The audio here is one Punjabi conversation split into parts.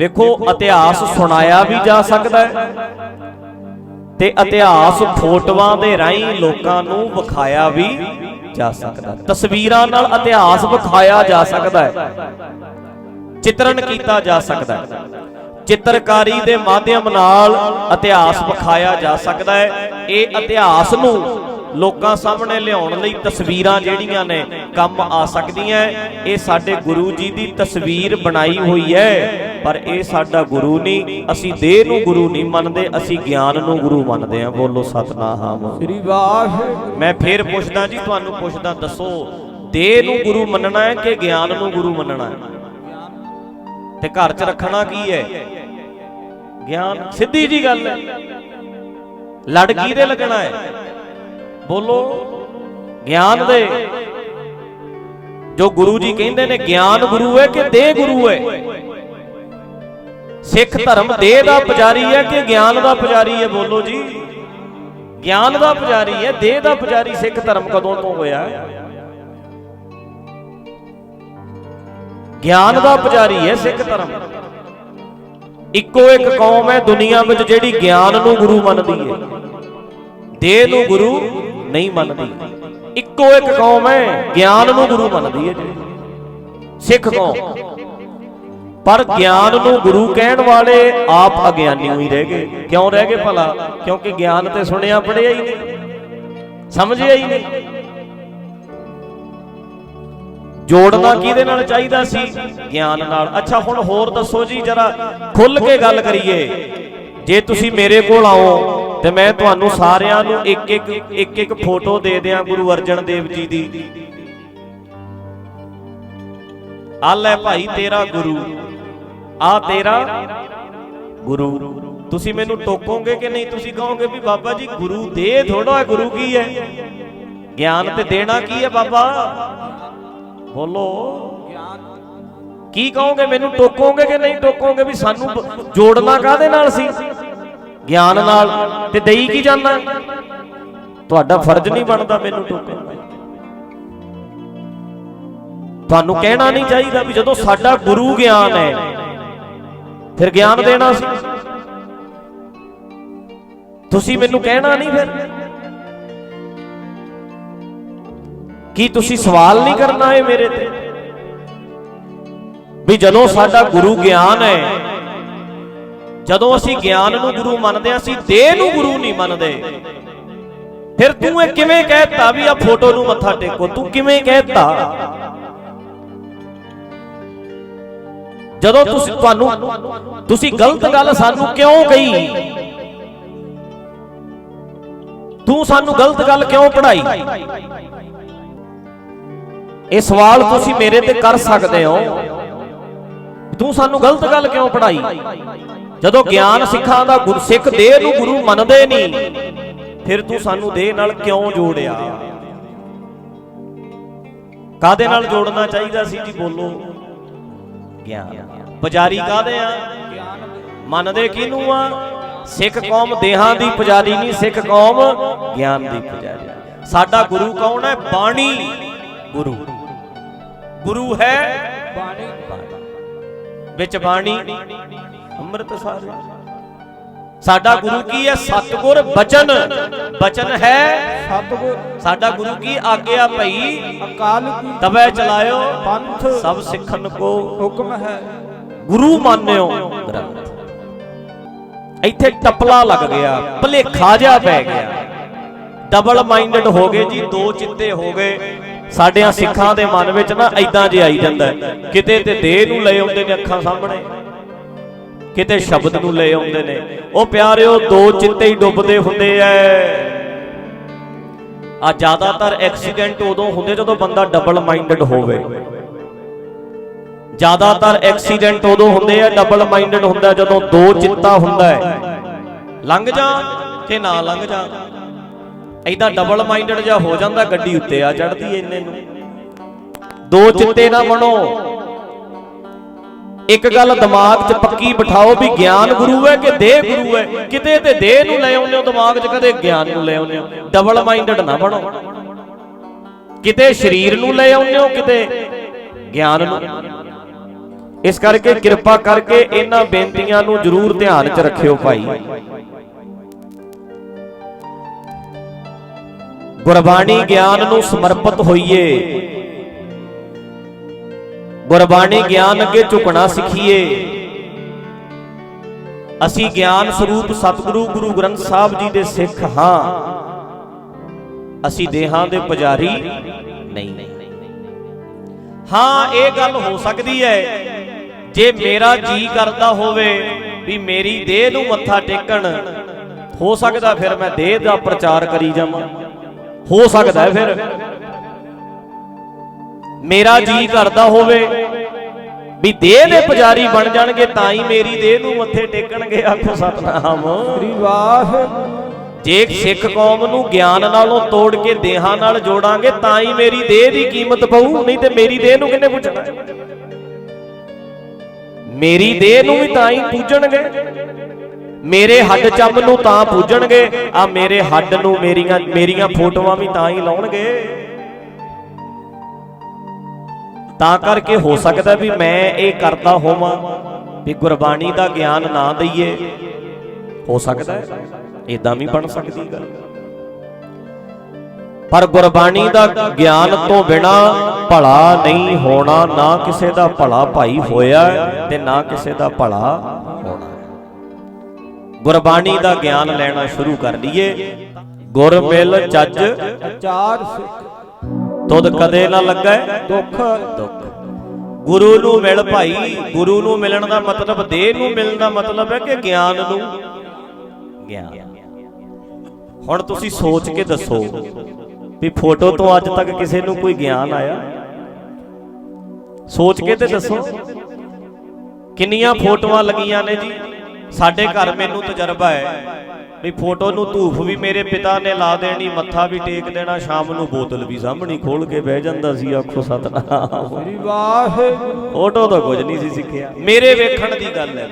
ਵੇਖੋ ਇਤਿਹਾਸ ਸੁਣਾਇਆ ਵੀ ਜਾ ਸਕਦਾ ਹੈ। ਤੇ ਇਤਿਹਾਸ ਫੋਟੋਆਂ ਦੇ ਰਾਹੀਂ ਲੋਕਾਂ ਨੂੰ ਵਿਖਾਇਆ ਵੀ ਜਾ ਸਕਦਾ। ਤਸਵੀਰਾਂ ਨਾਲ ਇਤਿਹਾਸ ਵਿਖਾਇਆ ਜਾ ਸਕਦਾ ਹੈ। ਚਿਤਰਨ ਕੀਤਾ ਜਾ ਸਕਦਾ ਹੈ। ਚਿੱਤਰਕਾਰੀ ਦੇ ਮਾਧਿਅਮ ਨਾਲ ਇਤਿਹਾਸ ਵਿਖਾਇਆ ਜਾ ਸਕਦਾ ਹੈ। ਇਹ ਇਤਿਹਾਸ ਨੂੰ ਲੋਕਾਂ ਸਾਹਮਣੇ ਲਿਆਉਣ ਲਈ ਤਸਵੀਰਾਂ ਜਿਹੜੀਆਂ ਨੇ ਕੰਮ ਆ ਸਕਦੀਆਂ ਇਹ ਸਾਡੇ ਗੁਰੂ ਜੀ ਦੀ ਤਸਵੀਰ ਬਣਾਈ ਹੋਈ ਹੈ ਪਰ ਇਹ ਸਾਡਾ ਗੁਰੂ ਨਹੀਂ ਅਸੀਂ ਦੇਹ ਨੂੰ ਗੁਰੂ ਨਹੀਂ ਮੰਨਦੇ ਅਸੀਂ ਗਿਆਨ ਨੂੰ ਗੁਰੂ ਮੰਨਦੇ ਹਾਂ ਬੋਲੋ ਸਤਨਾਮ। ਸ੍ਰੀ ਵਾਹਿਗੁਰੂ। ਮੈਂ ਫੇਰ ਪੁੱਛਦਾ ਜੀ ਤੁਹਾਨੂੰ ਪੁੱਛਦਾ ਦੱਸੋ ਦੇਹ ਨੂੰ ਗੁਰੂ ਮੰਨਣਾ ਹੈ ਕਿ ਗਿਆਨ ਨੂੰ ਗੁਰੂ ਮੰਨਣਾ ਹੈ ਤੇ ਘਰ 'ਚ ਰੱਖਣਾ ਕੀ ਹੈ ਗਿਆਨ ਸਿੱਧੀ ਜੀ ਗੱਲ ਹੈ ਲੜਕੀ ਦੇ ਲੱਗਣਾ ਹੈ ਬੋਲੋ, ਗਿਆਨ ਦੇ। ਜੋ ਗੁਰੂ ਜੀ ਕਹਿੰਦੇ ਨੇ, ਗਿਆਨ ਗੁਰੂ ਹੈ ਕਿ ਦੇਹ ਗੁਰੂ ਹੈ? ਸਿੱਖ ਧਰਮ ਦੇਹ ਦਾ ਪੁਜਾਰੀ ਹੈ ਕਿ ਗਿਆਨ ਦਾ ਪੁਜਾਰੀ ਹੈ? ਬੋਲੋ ਜੀ। ਗਿਆਨ ਦਾ ਪੁਜਾਰੀ ਹੈ, ਦੇਹ ਦਾ ਪੁਜਾਰੀ ਸਿੱਖ ਧਰਮ ਕਦੋਂ ਤੋਂ ਹੋਇਆ? ਗਿਆਨ ਦਾ ਪੁਜਾਰੀ ਹੈ ਸਿੱਖ ਧਰਮ। ਇੱਕੋ ਇੱਕ ਕੌਮ ਹੈ ਦੁਨੀਆ ਵਿੱਚ ਜਿਹੜੀ ਗਿਆਨ ਨੂੰ ਗੁਰੂ ਮੰਨਦੀ ਹੈ। ਦੇਹ ਨੂੰ ਗੁਰੂ ਨਹੀਂ ਮੰਨਦੀ। ਇੱਕੋ ਇੱਕ ਕੌਮ ਹੈ। ਗਿਆਨ ਨੂੰ ਗੁਰੂ ਮੰਨਦੀ ਹੈ ਜਿਹੜੀ। ਸਿੱਖ ਕੌਮ। ਪਰ ਗਿਆਨ ਨੂੰ ਗੁਰੂ ਕਹਿਣ ਵਾਲੇ ਆਪ ਅਗਿਆਨੀ ਹੋਈ ਰਹਿ ਗਏ। ਕਿਉਂ ਰਹਿ ਗਏ ਭਲਾ? ਕਿਉਂਕਿ ਗਿਆਨ ਤੇ ਸੁਣਿਆ ਪੜਿਆ ਹੀ ਨਹੀਂ। ਸਮਝਿਆ ਹੀ ਨਹੀਂ। ਜੋੜਨਾ ਕਿਹਦੇ ਨਾਲ ਚਾਹੀਦਾ ਸੀ? ਗਿਆਨ ਨਾਲ। ਅੱਛਾ ਹੁਣ ਹੋਰ ਦੱਸੋ ਜੀ ਜਰਾ ਖੁੱਲ ਕੇ ਗੱਲ ਕਰੀਏ। ਜੇ ਤੁਸੀਂ ਮੇਰੇ ਕੋਲ ਆਓ ਤੇ ਮੈਂ ਤੁਹਾਨੂੰ ਸਾਰਿਆਂ ਨੂੰ ਇੱਕ ਇੱਕ ਇੱਕ ਇੱਕ ਫੋਟੋ ਦੇ ਦਿਆਂ ਗੁਰੂ ਅਰਜਨ ਦੇਵ ਜੀ ਦੀ। ਆ ਲੈ ਭਾਈ ਤੇਰਾ ਗੁਰੂ ਆ ਤੇਰਾ ਗੁਰੂ। ਤੁਸੀਂ ਮੈਨੂੰ ਟੋਕੋਗੇ ਕਿ ਨਹੀਂ? ਤੁਸੀਂ ਕਹੋਗੇ ਵੀ ਬਾਬਾ ਜੀ, ਗੁਰੂ ਦੇ ਥੋੜਾ ਹੈ ਗੁਰੂ ਕੀ ਹੈ? ਗਿਆਨ ਤੇ ਦੇਣਾ ਕੀ ਹੈ ਬਾਬਾ? ਬੋਲੋ। ਕੀ ਕਹੋਗੇ? ਮੈਨੂੰ ਟੋਕੋਗੇ ਕਿ ਨਹੀਂ? ਟੋਕੋਗੇ ਵੀ ਸਾਨੂੰ ਜੋੜਨਾ ਕਾਦੇ ਨਾਲ ਸੀ? ਗਿਆਨ ਨਾਲ ਤੇ ਦੇਈ ਕੀ ਜਾਂਦਾ? ਤੁਹਾਡਾ ਫਰਜ਼ ਨਹੀਂ ਬਣਦਾ ਮੈਨੂੰ ਟੋਕਣ ਤੁਹਾਨੂੰ ਕਹਿਣਾ ਨਹੀਂ ਚਾਹੀਦਾ ਵੀ ਜਦੋਂ ਸਾਡਾ ਗੁਰੂ ਗਿਆਨ ਹੈ, ਫਿਰ ਗਿਆਨ ਦੇਣਾ ਸੀ। ਤੁਸੀਂ ਮੈਨੂੰ ਕਹਿਣਾ ਨਹੀਂ ਫਿਰ? ਕੀ ਤੁਸੀਂ ਸਵਾਲ ਨਹੀਂ ਕਰਨਾ ਹੈ ਮੇਰੇ ਤੇ? ਵੀ ਜਦੋਂ ਸਾਡਾ ਗੁਰੂ ਗਿਆਨ ਹੈ ਜਦੋਂ ਅਸੀਂ ਗਿਆਨ ਨੂੰ ਗੁਰੂ ਮੰਨਦੇ ਹਾਂ, ਅਸੀਂ ਦੇਹ ਨੂੰ ਗੁਰੂ ਨਹੀਂ ਮੰਨਦੇ। ਫਿਰ ਤੂੰ ਇਹ ਕਿਵੇਂ ਕਹਿਤਾ ਵੀ ਆ ਫੋਟੋ ਨੂੰ ਮੱਥਾ ਟੇਕੋ? ਤੂੰ ਕਿਵੇਂ ਕਹਿਤਾ? ਜਦੋਂ ਤੁਸੀਂ, ਤੁਹਾਨੂੰ, ਤੁਸੀਂ ਗਲਤ ਗੱਲ ਸਾਨੂੰ ਕਿਉਂ ਕਹੀ? ਤੂੰ ਸਾਨੂੰ ਗਲਤ ਗੱਲ ਕਿਉਂ ਪੜਾਈ ਇਹ ਸਵਾਲ ਤੁਸੀਂ ਮੇਰੇ ਤੇ ਕਰ ਸਕਦੇ ਹੋ। ਤੂੰ ਸਾਨੂੰ ਗਲਤ ਗੱਲ ਕਿਉਂ ਪੜਾਈ ਜਦੋਂ ਗਿਆਨ ਸਿੱਖਾਂ ਦਾ ਗੁਰਸਿੱਖ ਦੇਹ ਨੂੰ ਗੁਰੂ ਮੰਨਦੇ ਨਹੀਂ ਫਿਰ ਤੂੰ ਸਾਨੂੰ ਦੇਹ ਨਾਲ ਕਿਉਂ ਜੋੜਿਆ? ਕਾਦੇ ਨਾਲ ਜੋੜਨਾ ਚਾਹੀਦਾ ਸੀ ਜੀ ਬੋਲੋ? ਗਿਆਨ। ਪੁਜਾਰੀ ਕਾਦੇ ਆ? ਮੰਨਦੇ ਕਿਹਨੂੰ ਆ? ਸਿੱਖ ਕੌਮ ਦੇਹਾਂ ਦੀ ਪੁਜਾਰੀ ਨਹੀਂ ਸਿੱਖ ਕੌਮ ਗਿਆਨ ਦੀ ਪੁਜਾਰੀ। ਸਾਡਾ ਗੁਰੂ ਕੌਣ ਹੈ? ਬਾਣੀ। ਗੁਰੂ। ਗੁਰੂ ਹੈ? ਬਾਣੀ ਵਿੱਚ ਬਾਣੀ। ਅੰਮ੍ਰਿਤ ਸਾਰੇ। ਸਾਡਾ ਗੁਰੂ ਕੀ ਹੈ? ਸਤਗੁਰ ਬਚਨ। ਬਚਨ ਹੈ। ਸਤਿਗੁਰ। ਸਾਡਾ ਗੁਰੂ ਕੀ ਆਗਿਆ ਭਈ? ਅਕਾਲ ਤਬੈ ਚਲਾਇਓ। ਪੰਥ। ਸਭ ਸਿੱਖਣ ਕੋ ਹੁਕਮ ਹੈ। ਗੁਰੂ ਮੰਨਿਓ। ਗ੍ਰੰਥ ਇੱਥੇ ਟਪਲਾ ਲੱਗ ਗਿਆ। ਭਲੇਖਾ ਜਿਹਾ ਪੈ ਗਿਆ। ਡਬਲ ਮਾਈਂਡਡ ਹੋ ਗਏ ਜੀ ਦੋ ਚਿੱਤੇ ਹੋ ਗਏ। ਸਾਡਿਆਂ ਸਿੱਖਾਂ ਦੇ ਮਨ ਵਿੱਚ ਨਾ ਐਦਾਂ ਜੇ ਆਈ ਜਾਂਦਾ ਕਿਤੇ ਤੇ ਦੇਹ ਨੂੰ ਲੈ ਆਉਂਦੇ ਨੇ ਅੱਖਾਂ ਸਾਹਮਣੇ, ਕਿਤੇ ਸ਼ਬਦ ਨੂੰ ਲੈ ਆਉਂਦੇ ਨੇ। ਉਹ ਪਿਆਰਿਓ, ਦੋ ਚਿੱਤੇ ਹੀ ਡੁੱਬਦੇ ਹੁੰਦੇ ਐ। ਆ ਜ਼ਿਆਦਾਤਰ ਐਕਸੀਡੈਂਟ ਉਦੋਂ ਹੁੰਦੇ ਜਦੋਂ ਬੰਦਾ ਡਬਲ ਮਾਈਂਡਡ ਹੋਵੇ। ਜ਼ਿਆਦਾਤਰ ਐਕਸੀਡੈਂਟ ਉਦੋਂ ਹੁੰਦੇ ਆ ਡਬਲ ਮਾਈਂਡਡ ਹੁੰਦਾ ਜਦੋਂ ਦੋ ਚਿੱਤਾ ਹੁੰਦਾ ਹੈ। ਲੰਘ ਜਾ ਕਿ ਨਾ ਲੰਘ ਜਾ। ਐਦਾਂ ਡਬਲ ਮਾਈਂਡਡ ਜਿਹਾ ਹੋ ਜਾਂਦਾ ਗੱਡੀ ਉੱਤੇ ਆ ਚੜਦੀ ਇੰਨੇ ਨੂੰ। ਦੋ ਚਿੱਤੇ ਨਾ ਬਣੋ। ਇੱਕ ਗੱਲ ਦਿਮਾਗ 'ਚ ਪੱਕੀ ਬਿਠਾਓ ਵੀ ਗਿਆਨ ਗੁਰੂ ਹੈ ਕਿ ਦੇਹ ਗੁਰੂ ਹੈ? ਕਿਤੇ ਤੇ ਦੇਹ ਨੂੰ ਲੈ ਆਉਂਦੇ ਹੋ ਦਿਮਾਗ 'ਚ ਕਦੇ ਗਿਆਨ ਨੂੰ ਲੈ ਆਉਂਦੇ ਹੋ? ਡਬਲ ਮਾਈਂਡਡ ਨਾ ਬਣੋ। ਕਿਤੇ ਸਰੀਰ ਨੂੰ ਲੈ ਆਉਂਦੇ ਹੋ ਕਿਤੇ ਗਿਆਨ ਨੂੰ? ਇਸ ਕਰਕੇ ਕਿਰਪਾ ਕਰਕੇ ਇਹਨਾਂ ਬੇਨਤੀਆਂ ਨੂੰ ਜ਼ਰੂਰ ਧਿਆਨ 'ਚ ਰੱਖਿਓ ਭਾਈ। ਗੁਰਬਾਣੀ ਗਿਆਨ ਨੂੰ ਸਮਰਪਿਤ ਹੋਈਏ। ਗੁਰਬਾਣੀ ਗਿਆਨ ਅੱਗੇ ਝੁਕਣਾ ਸਿੱਖੀਏ। ਅਸੀਂ ਗਿਆਨ ਸਰੂਪ ਸਤਿਗੁਰੂ ਗੁਰੂ ਗ੍ਰੰਥ ਸਾਹਿਬ ਜੀ ਦੇ ਸਿੱਖ ਹਾਂ। ਅਸੀਂ ਦੇਹਾਂ ਦੇ ਪੁਜਾਰੀ ਨਹੀਂ। ਹਾਂ, ਇਹ ਗੱਲ ਹੋ ਸਕਦੀ ਹੈ। ਜੇ ਮੇਰਾ ਜੀ ਕਰਦਾ ਹੋਵੇ ਵੀ ਮੇਰੀ ਦੇਹ ਨੂੰ ਮੱਥਾ ਟੇਕਣ, ਹੋ ਸਕਦਾ ਫਿਰ ਮੈਂ ਦੇਹ ਦਾ ਪ੍ਰਚਾਰ ਕਰੀ ਜਾਵਾਂ। ਹੋ ਸਕਦਾ ਹੈ ਫਿਰ। ਮੇਰਾ ਜੀ ਕਰਦਾ ਹੋਵੇ ਵੀ ਦੇਹ ਦੇ ਪੁਜਾਰੀ ਬਣ ਜਾਣਗੇ ਤਾਂ ਹੀ ਮੇਰੀ ਦੇਹ ਨੂੰ ਮੱਥੇ ਟੇਕਣਗੇ ਆਖੋ ਸਤਨਾਮ। ਸ੍ਰੀ ਵਾਹਿਗੁਰੂ ਜੇ ਸਿੱਖ ਕੌਮ ਨੂੰ ਗਿਆਨ ਨਾਲੋਂ ਤੋੜ ਕੇ ਦੇਹਾਂ ਨਾਲ ਜੋੜਾਂਗੇ ਤਾਂ ਹੀ ਮੇਰੀ ਦੇਹ ਦੀ ਕੀਮਤ ਪਊ ਨਹੀਂ ਤੇ ਮੇਰੀ ਦੇਹ ਨੂੰ ਕਿੰਨੇ ਪੁੱਛਣਾ? ਮੇਰੀ ਦੇਹ ਨੂੰ ਵੀ ਤਾਂ ਹੀ ਪੂਜਣਗੇ। ਮੇਰੇ ਹੱਡ ਚੰਮ ਨੂੰ ਤਾਂ ਪੂਜਣਗੇ ਆ ਮੇਰੇ ਹੱਡ ਨੂੰ ਮੇਰੀਆਂ ਮੇਰੀਆਂ ਫੋਟੋਆਂ ਵੀ ਤਾਂ ਹੀ ਲਾਉਣਗੇ। ਤਾਂ ਕਰਕੇ ਹੋ ਸਕਦਾ ਵੀ ਮੈਂ ਇਹ ਕਰਦਾ ਹੋਵਾਂ ਵੀ ਗੁਰਬਾਣੀ ਦਾ ਗਿਆਨ ਨਾ ਦਈਏ। ਹੋ ਸਕਦਾ ਹੈ ਇਦਾਂ ਵੀ ਬਣ ਸਕਦੀ ਗੱਲ। ਪਰ ਗੁਰਬਾਣੀ ਦਾ ਗਿਆਨ ਤੋਂ ਬਿਨਾ ਭਲਾ ਨਹੀਂ ਹੋਣਾ, ਨਾ ਕਿਸੇ ਦਾ ਭਲਾ ਭਾਈ ਹੋਇਆ ਤੇ ਨਾ ਕਿਸੇ ਦਾ ਭਲਾ ਹੋਣਾ। ਗੁਰਬਾਣੀ ਦਾ ਗਿਆਨ ਲੈਣਾ ਸ਼ੁਰੂ ਕਰ ਲਈਏ। ਗੁਰ ਮਿਲ ਚੱਜ। ਅਚਾਰ ਸਿੱਖ। ਤੁਧ ਕਦੇ ਨਾ ਲੱਗੈ ਦੁੱਖ। ਦੁੱਖ। ਗੁਰੂ ਨੂੰ ਮਿਲ ਭਾਈ ਗੁਰੂ ਨੂੰ ਮਿਲਣ ਦਾ ਮਤਲਬ ਦੇਹ ਨੂੰ ਮਿਲਣ ਦਾ ਮਤਲਬ ਹੈ ਕਿ ਗਿਆਨ ਨੂੰ। ਗਿਆਨ। ਹੁਣ ਤੁਸੀਂ ਸੋਚ ਕੇ ਦੱਸੋ ਵੀ ਫੋਟੋ ਤੋਂ ਅੱਜ ਤੱਕ ਕਿਸੇ ਨੂੰ ਕੋਈ ਗਿਆਨ ਆਇਆ? ਸੋਚ ਕੇ ਤੇ ਦੱਸੋ। ਕਿੰਨੀਆਂ ਫੋਟੋਆਂ ਲੱਗੀਆਂ ਨੇ ਜੀ? ਸਾਡੇ ਘਰ ਮੈਨੂੰ ਤਜਰਬਾ ਹੈ ਵੀ ਫੋਟੋ ਨੂੰ ਧੂਫ ਵੀ ਮੇਰੇ ਪਿਤਾ ਨੇ ਲਾ ਦੇਣੀ ਮੱਥਾ ਵੀ ਟੇਕ ਦੇਣਾ ਸ਼ਾਮ ਨੂੰ ਬੋਤਲ ਵੀ ਸਾਹਮਣੀ ਖੋਲ ਕੇ ਬਹਿ ਜਾਂਦਾ ਸੀ ਆਖੋ ਸਤਨਾਮ। ਸ੍ਰੀ ਵਾਹਿਗੁਰੂ ਫੋਟੋ ਤਾਂ ਕੁਝ ਨਹੀਂ ਸੀ ਸਿੱਖਿਆ। ਮੇਰੇ ਵੇਖਣ ਦੀ ਗੱਲ ਹੈ।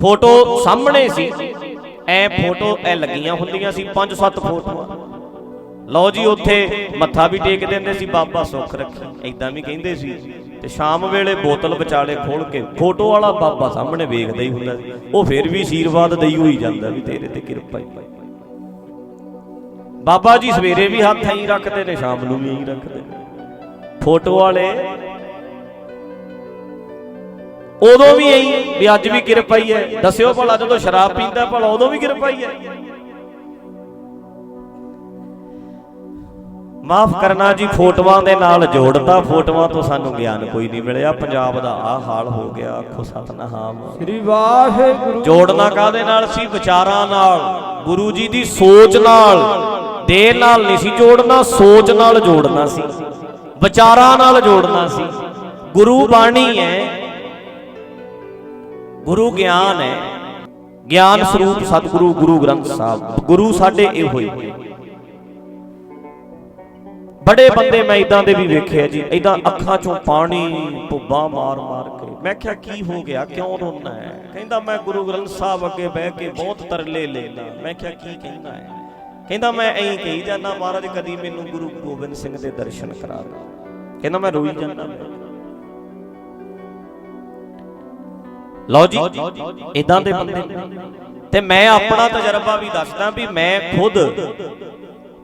ਫੋਟੋ ਸਾਹਮਣੇ ਸੀ। ਐ ਫੋਟੋ ਐ ਲੱਗੀਆਂ ਹੁੰਦੀਆਂ ਸੀ ਪੰਜ ਸੱਤ ਫੋਟੋਆਂ। ਲਓ ਜੀ ਉੱਥੇ ਮੱਥਾ ਵੀ ਟੇਕ ਦਿੰਦੇ ਸੀ, ਬਾਬਾ ਸੁੱਖ ਰੱਖੀ। ਐਦਾਂ ਵੀ ਕਹਿੰਦੇ ਸੀ। ਤੇ ਸ਼ਾਮ ਵੇਲੇ ਬੋਤਲ ਵਿਚਾਲੇ ਖੋਲ ਕੇ ਫੋਟੋ ਵਾਲਾ ਬਾਬਾ ਸਾਹਮਣੇ ਵੇਖਦਾ ਹੀ ਹੁੰਦਾ ਸੀ। ਉਹ ਫਿਰ ਵੀ ਆਸ਼ੀਰਵਾਦ ਦੇਈ ਹੋਈ ਜਾਂਦਾ ਵੀ ਤੇਰੇ ਤੇ ਕਿਰਪਾ ਹੀ ਬਾਬਾ ਜੀ ਸਵੇਰੇ ਵੀ ਹੱਥ ਐਂ ਰੱਖਦੇ ਨੇ, ਸ਼ਾਮ ਨੂੰ ਵੀ ਐਂ ਰੱਖਦੇ ਫੋਟੋ ਵਾਲੇ ਉਦੋਂ ਵੀ ਐਂ ਵੀ ਅੱਜ ਵੀ ਕਿਰਪਾ ਹੀ ਹੈ ਦੱਸਿਓ ਭਲਾ ਜਦੋਂ ਸ਼ਰਾਬ ਪੀਂਦਾ, ਭਲਾ ਉਦੋਂ ਵੀ ਕਿਰਪਾ ਹੀ ਹੈ ਮਾਫ ਕਰਨਾ ਜੀ ਫੋਟੋਆਂ ਦੇ ਨਾਲ ਜੋੜਤਾ ਫੋਟੋਆਂ ਤੋਂ ਸਾਨੂੰ ਗਿਆਨ ਕੋਈ ਨਹੀਂ ਮਿਲਿਆ। ਪੰਜਾਬ ਦਾ ਆ ਹਾਲ ਹੋ ਗਿਆ ਆਖੋ ਸਤਨਾਮ। ਸ੍ਰੀ ਵਾਹਿਗੁਰੂ ਜੋੜਨਾ ਕਾਦੇ ਨਾਲ ਸੀ? ਵਿਚਾਰਾਂ ਨਾਲ। ਗੁਰੂ ਜੀ ਦੀ ਸੋਚ ਨਾਲ। ਦੇਹ ਨਾਲ ਨਹੀਂ ਸੀ ਜੋੜਨਾ ਸੋਚ ਨਾਲ ਜੋੜਨਾ ਸੀ। ਵਿਚਾਰਾਂ ਨਾਲ ਜੋੜਨਾ ਸੀ। ਗੁਰੂ ਬਾਣੀ ਹੈ। ਗੁਰੂ ਗਿਆਨ ਹੈ। ਗਿਆਨ ਸਰੂਪ ਸਤਿਗੁਰੂ ਗੁਰੂ ਗ੍ਰੰਥ ਸਾਹਿਬ। ਗੁਰੂ ਸਾਡੇ ਇਹੋ ਹੀ। ਬੜੇ ਬੰਦੇ ਮੈਂ ਇਦਾਂ ਦੇ ਵੀ ਵੇਖੇ ਆ ਜੀ ਇਦਾਂ ਅੱਖਾਂ ਚੋਂ ਪਾਣੀ, ਭੁੱਬਾਂ ਮਾਰ ਮਾਰ ਕੇ। ਮੈਂ ਕਿਹਾ, ਕੀ ਹੋ ਗਿਆ? ਕਿਉਂ ਰੋਣਾ ਹੈ? ਕਹਿੰਦਾ, ਮੈਂ ਗੁਰੂ ਗ੍ਰੰਥ ਸਾਹਿਬ ਅੱਗੇ ਬਹਿ ਕੇ ਬਹੁਤ ਤਰਲੇ ਲੈਣਾ ਮੈਂ ਕਿਹਾ, ਕੀ ਕਹਿਣਾ ਹੈ? ਕਹਿੰਦਾ, ਮੈਂ ਐਂ ਕਹੀ ਜਾਂਦਾ, ਮਹਾਰਾਜ, ਕਦੀ ਮੈਨੂੰ ਗੁਰੂ ਗੋਬਿੰਦ ਸਿੰਘ ਦੇ ਦਰਸ਼ਨ ਕਰਾ ਦੇ। ਕਹਿੰਦਾ, ਮੈਂ ਰੋਈ ਜਾਂਦਾ। ਲਓ ਜੀ ਇਦਾਂ ਦੇ ਬੰਦੇ ਤੇ ਮੈਂ ਆਪਣਾ ਤਜਰਬਾ ਵੀ ਦੱਸਦਾ ਵੀ ਮੈਂ ਖੁਦ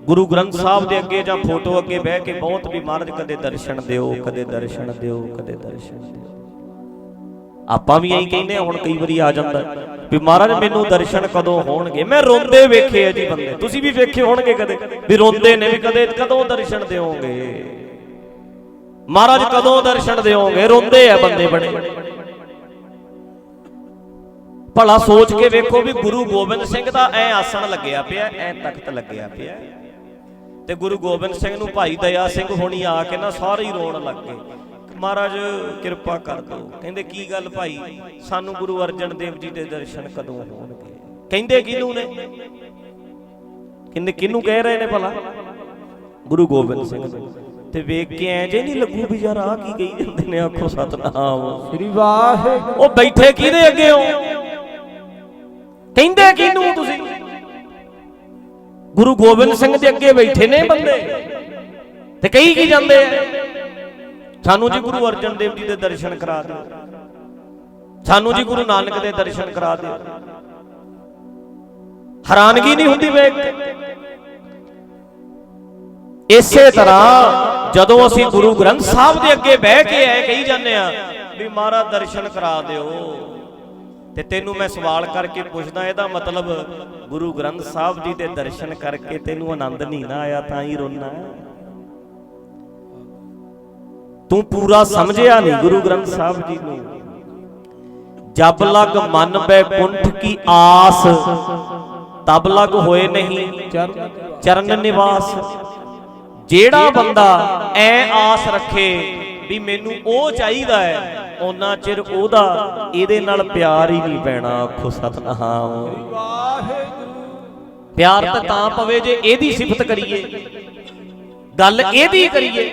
ਗੁਰੂ ਗ੍ਰੰਥ ਸਾਹਿਬ ਦੇ ਅੱਗੇ ਜਾਂ ਫੋਟੋ ਅੱਗੇ ਬਹਿ ਕੇ ਬਹੁਤ ਵੀ ਮਹਾਰਾਜ ਕਦੇ ਦਰਸ਼ਨ ਦਿਓ, ਕਦੇ ਦਰਸ਼ਨ ਦਿਓ, ਕਦੇ ਦਰਸ਼ਨ ਦਿਓ। ਆਪਾਂ ਵੀ ਐਂ ਕਹਿੰਦੇ ਹੁਣ ਕਈ ਵਾਰੀ ਆ ਜਾਂਦਾ। ਵੀ ਮਹਾਰਾਜ, ਮੈਨੂੰ ਦਰਸ਼ਨ ਕਦੋਂ ਹੋਣਗੇ? ਮੈਂ ਰੋਂਦੇ ਵੇਖੇ ਆ ਜੀ ਬੰਦੇ। ਤੁਸੀਂ ਵੀ ਵੇਖੇ ਹੋਣਗੇ ਕਦੇ। ਵੀ ਰੋਂਦੇ ਨੇ ਵੀ ਕਦੇ, ਕਦੋਂ ਦਰਸ਼ਨ ਦਿਓਗੇ? ਮਹਾਰਾਜ, ਕਦੋਂ ਦਰਸ਼ਨ ਦਿਓਗੇ? ਰੋਂਦੇ ਆ ਬੰਦੇ ਬੜੇ। ਭਲਾ ਸੋਚ ਕੇ ਵੇਖੋ ਵੀ ਗੁਰੂ ਗੋਬਿੰਦ ਸਿੰਘ ਦਾ ਐ ਆਸਣ ਲੱਗਿਆ ਪਿਆ, ਐ ਤਖਤ ਲੱਗਿਆ ਪਿਆ। ਤੇ ਗੁਰੂ ਗੋਬਿੰਦ ਸਿੰਘ ਨੂੰ ਭਾਈ ਦਇਆ ਸਿੰਘ ਹੋਣੀ ਆ ਕੇ ਨਾ ਸਾਰੇ ਹੀ ਰੋਣ ਲੱਗ ਗਏ। ਮਹਾਰਾਜ ਕਿਰਪਾ ਕਰ ਦਿਓ। ਕਹਿੰਦੇ ਕੀ ਗੱਲ ਭਾਈ? ਸਾਨੂੰ ਗੁਰੂ ਅਰਜਨ ਦੇਵ ਜੀ ਦੇ ਦਰਸ਼ਨ ਕਦੋਂ ਹੋਣਗੇ? ਕਹਿੰਦੇ ਕਿਹਨੂੰ ਨੇ? ਕਿੰਨੇ ਕਿਹਨੂੰ ਕਹਿ ਰਹੇ ਨੇ ਭਲਾ? ਗੁਰੂ ਗੋਬਿੰਦ ਸਿੰਘ ਨੂੰ। ਤੇ ਵੇਖ ਕੇ ਐ ਜੇ ਨਹੀਂ ਲੱਗੂ ਵੀ ਯਾਰ ਆ ਕੀ ਕਹੀ ਜਾਂਦੇ ਨੇ ਆਖੋ ਸਤਨਾਮ। ਸ੍ਰੀ ਵਾਹਿਗੁਰੂ। ਉਹ ਬੈਠੇ ਕਿਹਦੇ ਅੱਗੇ ਹੋ? ਕਹਿੰਦੇ ਕਿਹਨੂੰ ਤੁਸੀਂ? ਗੁਰੂ ਗੋਬਿੰਦ ਸਿੰਘ ਦੇ ਅੱਗੇ ਬੈਠੇ ਨੇ ਬੰਦੇ। ਤੇ ਕਹੀ ਕੀ ਜਾਂਦੇ ਆ? ਸਾਨੂੰ ਜੀ ਗੁਰੂ ਅਰਜਨ ਦੇਵ ਜੀ ਦੇ ਦਰਸ਼ਨ ਕਰਾ ਦਿਓ। ਸਾਨੂੰ ਜੀ ਗੁਰੂ ਨਾਨਕ ਦੇ ਦਰਸ਼ਨ ਕਰਾ ਦਿਓ। ਹੈਰਾਨਗੀ ਨਹੀਂ ਹੁੰਦੀ ਵੇਖ ਇਸੇ ਤਰ੍ਹਾਂ ਜਦੋਂ ਅਸੀਂ ਗੁਰੂ ਗ੍ਰੰਥ ਸਾਹਿਬ ਦੇ ਅੱਗੇ ਬਹਿ ਕੇ ਐ ਕਹੀ ਜਾਂਦੇ ਆ ਵੀ ਮਹਾਰਾਜ ਦਰਸ਼ਨ ਕਰਾ ਦਿਓ। ਤੇ ਤੈਨੂੰ ਮੈਂ ਸਵਾਲ ਕਰਕੇ ਪੁੱਛਦਾ, ਇਹਦਾ ਮਤਲਬ ਗੁਰੂ ਗ੍ਰੰਥ ਸਾਹਿਬ ਜੀ ਦੇ ਦਰਸ਼ਨ ਕਰਕੇ ਤੈਨੂੰ ਆਨੰਦ ਨਹੀਂ ਨਾ ਆਇਆ, ਤਾਂ ਹੀ ਰੋਣਾ ਤੂੰ ਪੂਰਾ ਸਮਝਿਆ ਨਹੀਂ ਗੁਰੂ ਗ੍ਰੰਥ ਸਾਹਿਬ ਜੀ ਨੂੰ। ਜਬ ਲਗ ਮਨ ਬੈ ਕੁੰਠ ਕੀ ਆਸ, ਤਬ ਲਗ ਹੋਏ ਨਹੀਂ ਚਰਨ ਨਿਵਾਸ। ਜਿਹੜਾ ਬੰਦਾ ਐ ਆਸ ਰੱਖੇ ਵੀ ਮੈਨੂੰ ਉਹ ਚਾਹੀਦਾ ਹੈ ਉਹਨਾਂ ਚਿਰ ਉਹਦਾ ਇਹਦੇ ਨਾਲ ਪਿਆਰ ਹੀ ਨਹੀਂ ਪੈਣਾ। ਆਖੋ ਸਤਨਾਮ। ਪਿਆਰ ਤਾਂ ਤਾਂ ਪਵੇ ਜੇ ਇਹਦੀ ਸਿਫਤ ਕਰੀਏ। ਗੱਲ ਇਹਦੀ ਕਰੀਏ।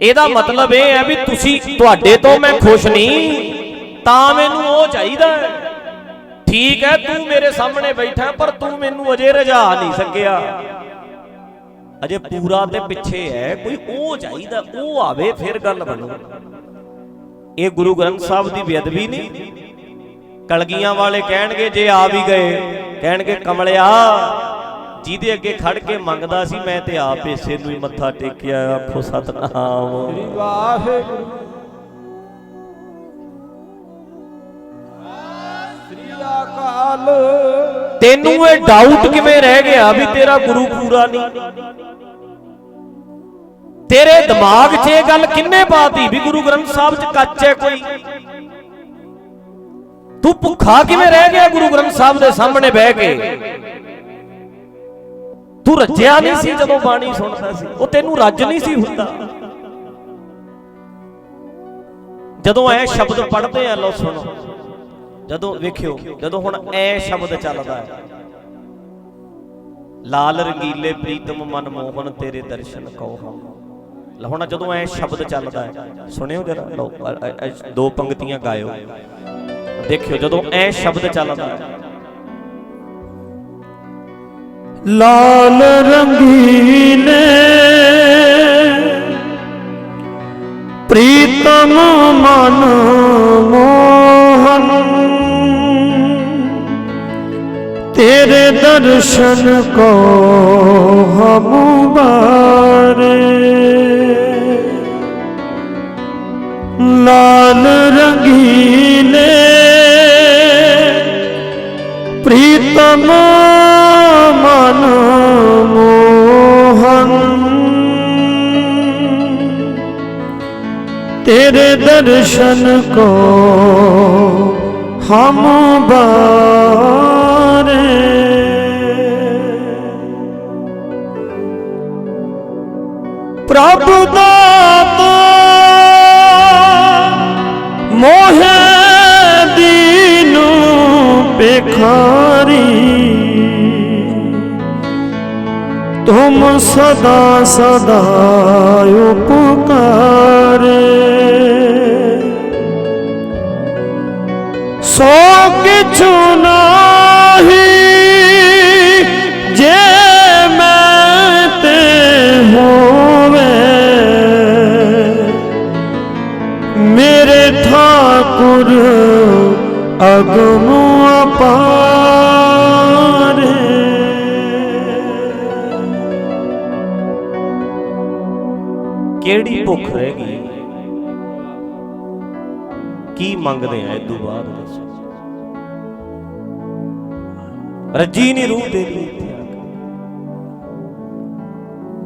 ਇਹਦਾ ਮਤਲਬ ਇਹ ਹੈ ਵੀ ਤੁਸੀਂ ਤੁਹਾਡੇ ਤੋਂ ਮੈਂ ਖੁਸ਼ ਨਹੀਂ, ਤਾਂ ਮੈਨੂੰ ਉਹ ਚਾਹੀਦਾ ਹੈ। ਠੀਕ ਹੈ, ਤੂੰ ਮੇਰੇ ਸਾਹਮਣੇ ਬੈਠਾ, ਪਰ ਤੂੰ ਮੈਨੂੰ ਅਜੇ ਰਜਾ ਨਹੀਂ ਸਕਿਆ। ਅਜੇ ਪੂਰਾ ਤੇ ਪਿੱਛੇ ਹੈ, ਕੋਈ ਉਹ ਚਾਹੀਦਾ, ਉਹ ਆਵੇ, ਫਿਰ ਗੱਲ ਬਣੂ। ਇਹ ਗੁਰੂ ਗ੍ਰੰਥ ਸਾਹਿਬ ਦੀ ਬੇਅਦਬੀ ਨਹੀਂ। ਕਲਗੀਆਂ ਵਾਲੇ ਕਹਿਣਗੇ, ਜੇ ਆ ਵੀ ਗਏ, ਕਹਿਣਗੇ, ਕਮਲਿਆ, ਜਿਹਦੇ ਅੱਗੇ ਖੜ ਕੇ ਮੰਗਦਾ ਸੀ, ਮੈਂ ਤੇ ਆਪ ਇਸੇ ਨੂੰ ਹੀ ਮੱਥਾ ਟੇਕਿਆ, ਆਖੋ ਸਤਨਾਮ। ਸ੍ਰੀ ਵਾਹਿਗੁਰੂ। ਸ੍ਰੀ ਅਕਾਲ। ਤੈਨੂੰ ਇਹ ਡਾਊਟ ਕਿਵੇਂ ਰਹਿ ਗਿਆ ਵੀ ਤੇਰਾ ਗੁਰੂ ਪੂਰਾ ਨਹੀਂ? ਤੇਰੇ ਦਿਮਾਗ 'ਚ ਇਹ ਗੱਲ ਕਿੰਨੇ ਪਾਤੀ ਵੀ ਗੁਰੂ ਗ੍ਰੰਥ ਸਾਹਿਬ 'ਚ ਕੱਚ ਹੈ ਕੋਈ? ਤੂੰ ਭੁੱਖਾ ਕਿਵੇਂ ਰਹਿ ਗਿਆ ਗੁਰੂ ਗ੍ਰੰਥ ਸਾਹਿਬ ਦੇ ਸਾਹਮਣੇ ਬਹਿ ਕੇ? ਤੂੰ ਰੱਜਿਆ ਨਹੀਂ ਸੀ ਜਦੋਂ ਬਾਣੀ ਸੁਣਦਾ ਸੀ। ਉਹ ਤੈਨੂੰ ਰੱਜ ਨਹੀਂ ਸੀ ਹੁੰਦਾ। ਜਦੋਂ ਐ ਸ਼ਬਦ ਪੜ੍ਹਦੇ ਆ ਲੋ ਸੁਣੋ। ਜਦੋਂ ਵੇਖਿਓ ਜਦੋਂ ਹੁਣ ਐ ਸ਼ਬਦ ਚੱਲਦਾ ਹੈ। ਲਾਲ ਰੰਗੀਲੇ ਪ੍ਰੀਤਮ ਮਨ ਮੋਹਨ ਤੇਰੇ ਦਰਸ਼ਨ ਕਉ ਹਮ। ਲਓ ਹੁਣ ਜਦੋਂ ਐ ਸ਼ਬਦ ਚੱਲਦਾ ਹੈ ਸੁਣਿਓ ਜਰਾ ਦੋ ਪੰਕਤੀਆਂ ਗਾਇਓ। ਦੇਖਿਓ ਜਦੋਂ ਐ ਸ਼ਬਦ ਚੱਲਦਾ ਹੈ। ਲਾਲ ਰੰਗੀਲੇ ਪ੍ਰੀਤਮ ਮਨ ਮੋਹਨ ਤੇਰੇ ਦਰਸ਼ਨ ਕੋ ਹਮ ਬਾਰੇ ਲਾਲ ਰੰਗੀਲੇ ਪ੍ਰੀਤਮ ਮਨ ਮੋਹਨ। ਤੇਰੇ ਦਰਸ਼ਨ ਕੋ ਪ੍ਰਭ ਦਾਤਾ ਮੋਹਿ ਦੀਨੂ ਪੇਖਾਰੀ ਤੁਮ ਸਦਾ ਸਦਾ ਉਪਕਾਰੇ। ਸੋ ਕਿਛੁ ਨਾਹੀ ਰੱਜੀ ਨਹੀਂ ਰੂਹ ਤੇਰੀ।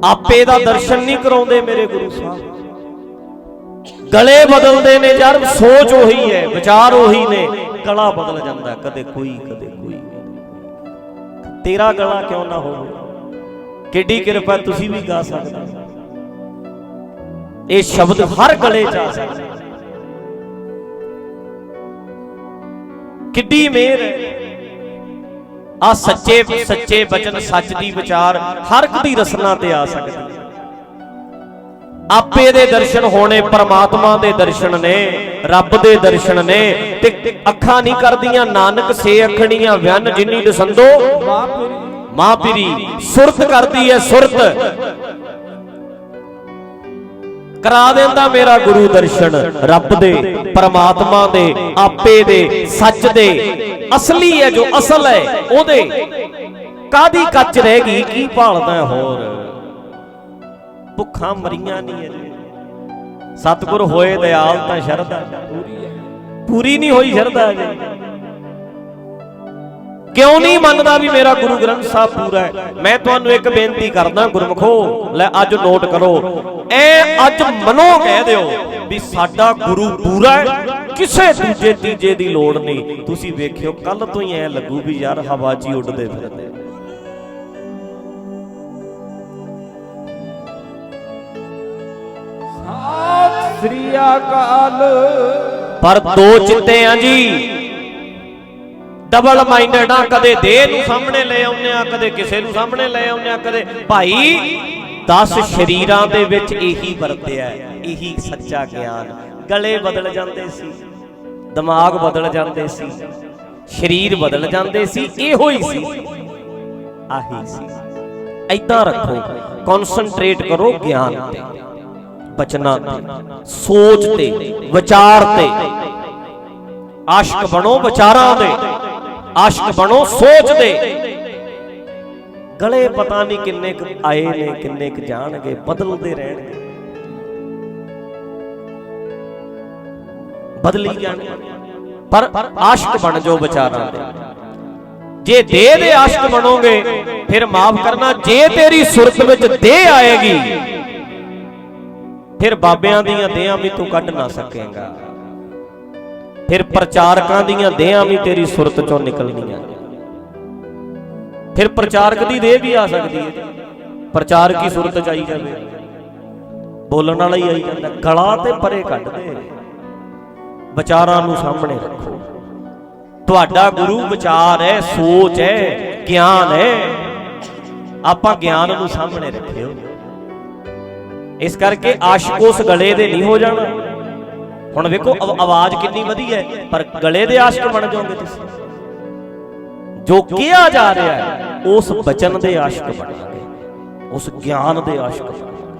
ਆਪੇ ਦਾ ਦਰਸ਼ਨ ਨਹੀਂ ਕਰਾਉਂਦੇ ਮੇਰੇ ਗੁਰੂ ਸਾਹਿਬ। ਗਲੇ ਬਦਲਦੇ ਨੇ ਯਾਰ ਸੋਚ ਉਹੀ ਹੈ ਵਿਚਾਰ ਉਹੀ ਨੇ ਗਲਾ ਬਦਲ ਜਾਂਦਾ ਕਦੇ ਕੋਈ ਕਦੇ ਕੋਈ। ਤੇਰਾ ਗਲਾ ਕਿਉਂ ਨਾ ਹੋਵੇ? ਕਿੱਡੀ ਕਿਰਪਾ ਤੁਸੀਂ ਵੀ ਗਾ ਸਕਦੇ। ਇਹ ਸ਼ਬਦ ਹਰ ਗਲੇ 'ਚ ਆ ਸਕਦੇ ਕਿੱਡੀ ਮਿਹਰ ਹੈ। ਆ ਸੱਚੇ ਸੱਚੇ ਬਚਨ, ਸੱਚ ਦੀ ਵਿਚਾਰ ਹਰ ਇੱਕ ਦੀ ਰਸਨਾ ਤੇ ਆ ਸਕਦੀ ਆਪੇ ਦੇ ਦਰਸ਼ਨ ਹੋਣੇ, ਪਰਮਾਤਮਾ ਦੇ ਦਰਸ਼ਨ ਨੇ, ਰੱਬ ਦੇ ਦਰਸ਼ਨ ਨੇ, ਤੇ ਅੱਖਾਂ ਨਹੀਂ ਕਰਦੀਆਂ, ਨਾਨਕ ਸੇ ਅੱਖਣੀਆਂ ਵਿਅਨ ਜਿਨੀ ਦਸੰਦੋ ਮਾਪਰੀ ਮਾਂ ਪੀਰੀ, ਸੁਰਤ ਕਰਦੀ ਹੈ, ਸੁਰਤ। ਕਰਾ ਦਿੰਦਾ ਮੇਰਾ ਗੁਰੂ ਦਰਸ਼ਨ, ਰੱਬ ਦੇ, ਪਰਮਾਤਮਾ ਦੇ, ਆਪੇ ਦੇ, ਸੱਚ ਦੇ। ਅਸਲੀ ਹੈ ਜੋ ਅਸਲ ਹੈ, ਉਹਦੇ। ਕਾਦੀ ਕੱਚ ਰਹਿ ਗਈ, ਕੀ ਭਾਲਦਾ ਹੋਰ? ਭੁੱਖਾਂ ਮਰੀਆਂ ਨਹੀਂ ਅਜੇ। ਸਤਿਗੁਰ ਹੋਏ ਦਿਆਲ ਤਾਂ ਸ਼ਰਧਾ। ਪੂਰੀ ਹੈ। ਪੂਰੀ ਨਹੀਂ ਹੋਈ ਸ਼ਰਧਾ ਅਜੇ। ਕਿਉਂ ਨਹੀਂ ਮੰਨਦਾ ਵੀ ਮੇਰਾ ਗੁਰੂ ਗ੍ਰੰਥ ਸਾਹਿਬ ਪੂਰਾ ਹੈ? ਮੈਂ ਤੁਹਾਨੂੰ ਇੱਕ ਬੇਨਤੀ ਕਰਦਾ ਗੁਰਮਖੋ ਲੈ ਅੱਜ ਨੋਟ ਕਰੋ। ਐ ਅੱਜ ਮਨੋ ਕਹਿ ਦਿਓ ਵੀ ਸਾਡਾ ਗੁਰੂ ਪੂਰਾ ਹੈ ਕਿਸੇ ਦੂਜੇ ਤੀਜੇ ਦੀ ਲੋੜ ਨਹੀਂ। ਤੁਸੀਂ ਵੇਖਿਓ ਕੱਲ ਤੋਂ ਹੀ ਐ ਲੱਗੂ ਵੀ ਯਾਰ ਹਵਾ ਹੀ ਉੱਡਦੇ ਫਿਰਦੇ ਸਤਿ ਸ੍ਰੀ ਅਕਾਲ। ਪਰ ਦੋ ਚਿੱਤੇ ਆ ਜੀ। ਡਬਲ ਮਾਈਂਡਡ ਆ, ਕਦੇ ਦੇਹ ਨੂੰ ਸਾਹਮਣੇ ਲੈ ਆਉਂਦੇ ਆ, ਕਦੇ ਕਿਸੇ ਨੂੰ ਸਾਹਮਣੇ ਲੈ ਆਉਂਦੇ ਆ, ਕਦੇ ਭਾਈ 10 ਸ਼ਰੀਰਾਂ ਦੇ ਵਿੱਚ ਇਹੀ ਵਰਤਿਆ ਇਹੀ ਸੱਚਾ ਗਿਆਨ। ਗਲੇ ਬਦਲ ਜਾਂਦੇ ਸੀ, ਦਿਮਾਗ ਬਦਲ ਜਾਂਦੇ ਸੀ, ਸਰੀਰ ਬਦਲ ਜਾਂਦੇ ਸੀ, ਇਹੋ ਹੀ ਸੀ। ਆਹੀ ਸੀ। ਐਦਾਂ ਰੱਖੋ ਕਨਸੈਂਟਰੇਟ ਕਰੋ ਗਿਆਨ ਤੇ, ਬਚਨਾਂ ਤੇ, ਸੋਚ ਤੇ, ਵਿਚਾਰ ਤੇ। ਆਸ਼ਕ ਬਣੋ ਵਿਚਾਰਾਂ ਦੇ ਆਸ਼ਕ ਬਣੋ ਸੋਚ ਦੇ। ਗਲੇ ਪਤਾ ਨਹੀਂ ਕਿੰਨੇ ਕੁ ਆਏ ਨੇ ਕਿੰਨੇ ਕੁ ਜਾਣਗੇ ਬਦਲਦੇ ਰਹਿਣਗੇ। ਬਦਲੀ ਜਾਣਗੇ ਪਰ ਆਸ਼ਕ ਬਣ ਜਾਓ ਵਿਚਾਰਾਂ ਦੇ। ਜੇ ਦੇਹ ਦੇ ਆਸ਼ਕ ਬਣੋਗੇ ਫਿਰ ਮਾਫ ਕਰਨਾ ਜੇ ਤੇਰੀ ਸੁਰਤ ਵਿੱਚ ਦੇਹ ਆਏਗੀ ਫਿਰ ਬਾਬਿਆਂ ਦੀਆਂ ਦੇਹਾਂ ਵੀ ਤੂੰ ਕੱਢ ਨਾ ਸਕੇਗਾ। ਫਿਰ ਪ੍ਰਚਾਰਕਾਂ ਦੀਆਂ ਦੇਹਾਂ ਵੀ ਤੇਰੀ ਸੁਰਤ ਚੋਂ ਨਿਕਲਣੀਆਂ। ਫਿਰ ਪ੍ਰਚਾਰਕ ਦੀ ਦੇਹ ਵੀ ਆ ਸਕਦੀ ਹੈ। ਪ੍ਰਚਾਰਕ ਹੀ ਸੁਰਤ ਚ ਆਈ ਜਾਵੇ। ਬੋਲਣ ਵਾਲਾ ਹੀ ਆਈ ਜਾਂਦਾ। ਗਲਾ ਤੇ ਪਰੇ ਕੱਢ ਦੇ। ਵਿਚਾਰਾਂ ਨੂੰ ਸਾਹਮਣੇ ਰੱਖੋ। ਤੁਹਾਡਾ ਗੁਰੂ ਵਿਚਾਰ ਹੈ, ਸੋਚ ਹੈ, ਗਿਆਨ ਹੈ। ਆਪਾਂ ਗਿਆਨ ਨੂੰ ਸਾਹਮਣੇ ਰੱਖਿਓ। ਇਸ ਕਰਕੇ ਆਸ਼ਕ ਉਸ ਗਲੇ ਦੇ ਨਹੀਂ ਹੋ ਜਾਣਾ। ਹੁਣ ਵੇਖੋ ਆਵਾਜ਼ ਕਿੰਨੀ ਵਧੀਆ ਹੈ, ਪਰ ਗਲੇ ਦੇ ਆਸ਼ਕ ਬਣ ਜਾਓਗੇ ਤੁਸੀਂ। ਜੋ ਕਿਹਾ ਜਾ ਰਿਹਾ ਹੈ, ਉਸ ਬਚਨ ਦੇ ਆਸ਼ਕ ਬਣਾਂਗੇ, ਉਸ ਗਿਆਨ ਦੇ ਆਸ਼ਕ